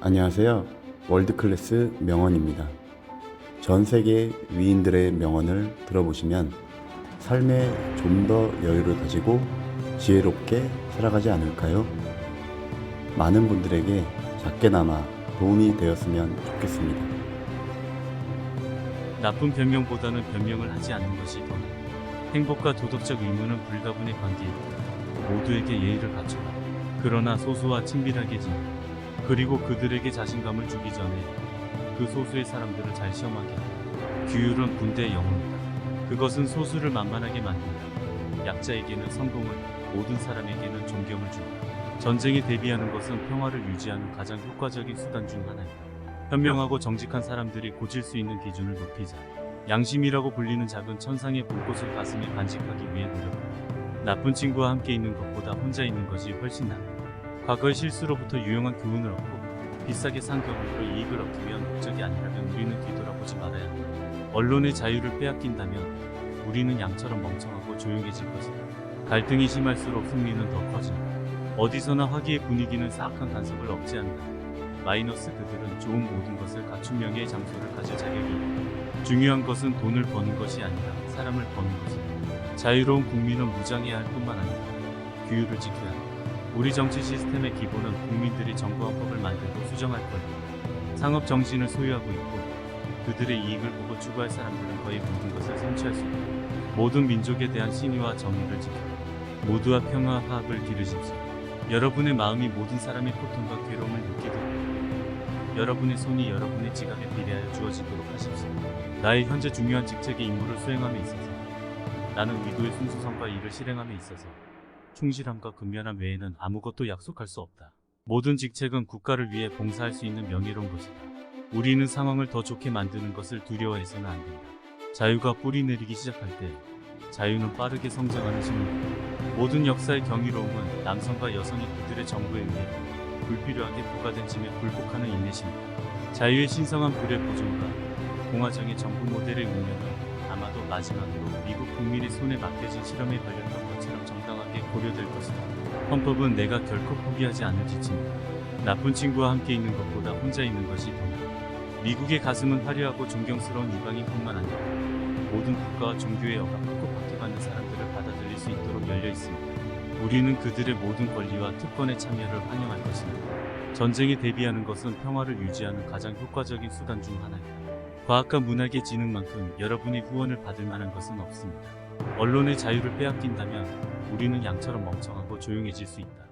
안녕하세요. 월드클래스 명언입니다. 전 세계 위인들의 명언을 들어보시면 삶에 좀 더 여유를 가지고 지혜롭게 살아가지 않을까요? 많은 분들에게 작게나마 도움이 되었으면 좋겠습니다. 나쁜 변명보다는 변명을 하지 않는 것이 더. 행복과 도덕적 의무는 불가분의 관계이다. 모두에게 예의를 갖춰라. 그러나 소수와 친밀하게 지내. 그리고 그들에게 자신감을 주기 전에 그 소수의 사람들을 잘 시험하게 하라. 규율은 군대의 영혼이다. 그것은 소수를 만만하게 만든다. 약자에게는 성공을, 모든 사람에게는 존경을 준다. 전쟁에 대비하는 것은 평화를 유지하는 가장 효과적인 수단 중 하나이다. 현명하고 정직한 사람들이 고칠 수 있는 기준을 높이자. 양심이라고 불리는 작은 천상의 불꽃을 가슴에 간직하기 위해 노력한다. 나쁜 친구와 함께 있는 것보다 혼자 있는 것이 훨씬 낫다. 과거의 실수로부터 유용한 교훈을 얻고 비싸게 산 경험으로 이익을 얻기 위한 목적이 아니라면 우리는 뒤돌아보지 말아야 한다. 언론의 자유를 빼앗긴다면 우리는 양처럼 멍청하고 조용해질 것이다. 갈등이 심할수록 승리는 더 커진다. 어디서나 화기의 분위기는 사악한 간섭을 억제한다. 마이너스 그들은 좋은 모든 것을 갖춘 명예의 장소를 가질 자격이 있다. 중요한 것은 돈을 버는 것이 아니라 사람을 버는 것이다. 자유로운 국민은 무장해야 할 뿐만 아니라 규율을 지켜야 한다. 우리 정치 시스템의 기본은 국민들이 정부와 법을 만들고 수정할 것이다. 상업 정신을 소유하고 있고 그들의 이익을 보고 추구할 사람들은 거의 모든 것을 성취할 수 있다. 모든 민족에 대한 신의와 정의를 지켜 모두와 평화와 화합을 기르십시오. 여러분의 마음이 모든 사람의 고통과 괴로움을 느끼도록 여러분의 손이 여러분의 지갑에 비례하여 주어지도록 하십시오. 나의 현재 중요한 직책의 임무를 수행함에 있어서 나는 의도의 순수성과 이를 실행함에 있어서 충실함과 근면함 외에는 아무것도 약속할 수 없다. 모든 직책은 국가를 위해 봉사할 수 있는 명예로운 것이다. 우리는 상황을 더 좋게 만드는 것을 두려워해서는 안 된다. 자유가 뿌리 내리기 시작할 때 자유는 빠르게 성장하는 신호다. 모든 역사의 경이로움은 남성과 여성이 그들의 정부에 의해 불필요하게 부과된 짐에 굴복하는 인내심이다. 자유의 신성한 불의 보존과 공화정의 정부 모델의 운명은 아마도 마지막으로 미국 국민의 손에 맡겨진 실험에 걸렸던 정당하게 고려될 것이다. 헌법은 내가 결코 포기하지 않을 지침이다. 나쁜 친구와 함께 있는 것보다 혼자 있는 것이 더 나아. 미국의 가슴은 화려하고 존경스러운 이방인뿐만 아니라 모든 국가와 종교의 억압받고 박해받는 사람들을 받아들일 수 있도록 열려 있습니다. 우리는 그들의 모든 권리와 특권에 참여를 환영할 것입니다. 전쟁에 대비하는 것은 평화를 유지하는 가장 효과적인 수단 중 하나입니다. 과학과 문학의 지능만큼 여러분의 후원을 받을 만한 것은 없습니다. 언론의 자유를 빼앗긴다면 우리는 양처럼 멍청하고 조용해질 수 있다.